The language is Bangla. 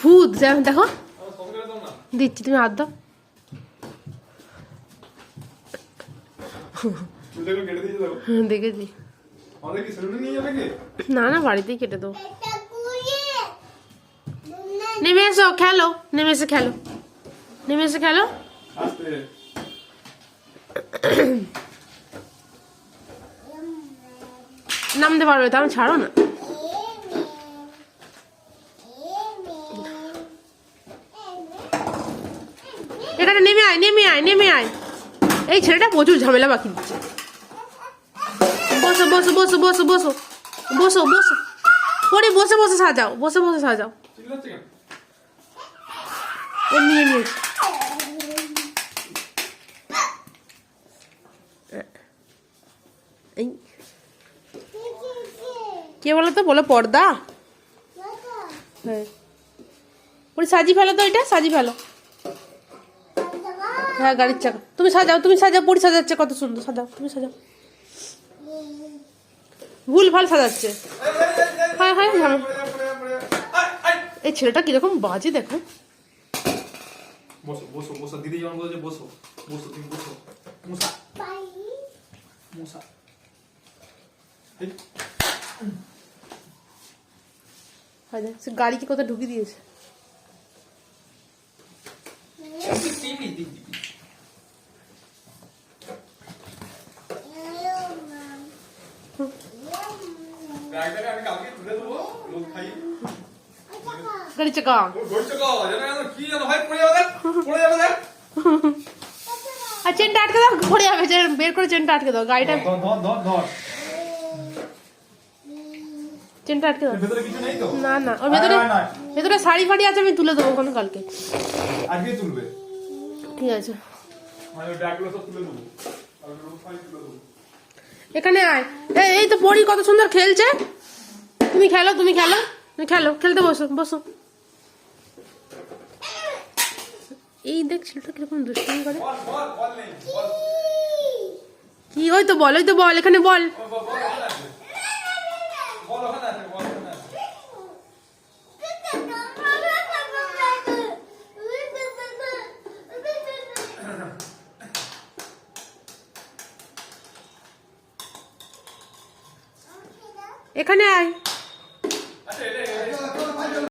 ভূত যেমন দেখো। দিচ্ছি, তুমি হাত দেখেছি না না, বাড়িতেই কেটে দেবো। নেমে এসো, খেলো। নেমে এসে খেলো। নেমে এসে খেলো। নামতে পারবে তো আমি ছাড়ো না। এখানে নেমে আয় নেমে আয় নেমে আয়। এই ছেলেটা প্রচুর ঝামেলা বাকি দিচ্ছে। বসো বসো বসো বসো বসো বসো বসো। পরে বসে বসে সাজাও, বসে বসে সাজাও। এমনি এমনি এই। কে বলো তো? বলো পর্দা। হ্যাঁ। সাজি ফেলো তো এটা, সাজি ফেলো। হ্যাঁ গাড়ির চাকা। তুমি সাজাও তুমি সাজাও পরি সাজাচ্ছে কত সুন্দর সাজাও তুমি সাজাও। ভুল ভালো সাজাচ্ছে। হ্যাঁ হ্যাঁ ঝামেলা। এই ছেলেটা কীরকম বাজে দেখো। বসো বসো বসো দিদি যেমন বলছে বসো বসো তুমি বসো। মুসা মুসা হয় দেখ, সে গাড়িকে কোথায় ঢুকিয়ে দিয়েছে? আমি কালকে তুলে দেবো লোক খাই গাড়ি চাকা ও ধরছে জানো জানো কি জানো হয় পড়ে যাবে পড়ে যাবে দেখ। আর চেনটা আটকে দাও পড়ে যাবে বের করে চেনটা আটকে দাও গাড়িটা ধর ধর ধর ধর। চেনটা আটকে দাও। ভেতরে কিছু নেই তো? না না ওর ভেতরে। ভেতরে শাড়ি ফাড়ি আছে আমি তুলে দেবো কোনো কালকে। আজকে তুলবে? ঠিক আছে। মানে ওই ব্যাগগুলো সব তুলে দেবো আর খাই তুলে দেবো। এখানে আয়। এই তো পরি কত সুন্দর খেলছে। তুমি খেলো তুমি খেলো খেলো, খেলতে বসো বসো। এই দেখ, ছেলেটা কীরকম দুষ্টুমি করে। কি? ওই তো বল, ওই তো বল, এখানে বল ওখানে আছে বল ওখানে আছে এখানে আয়।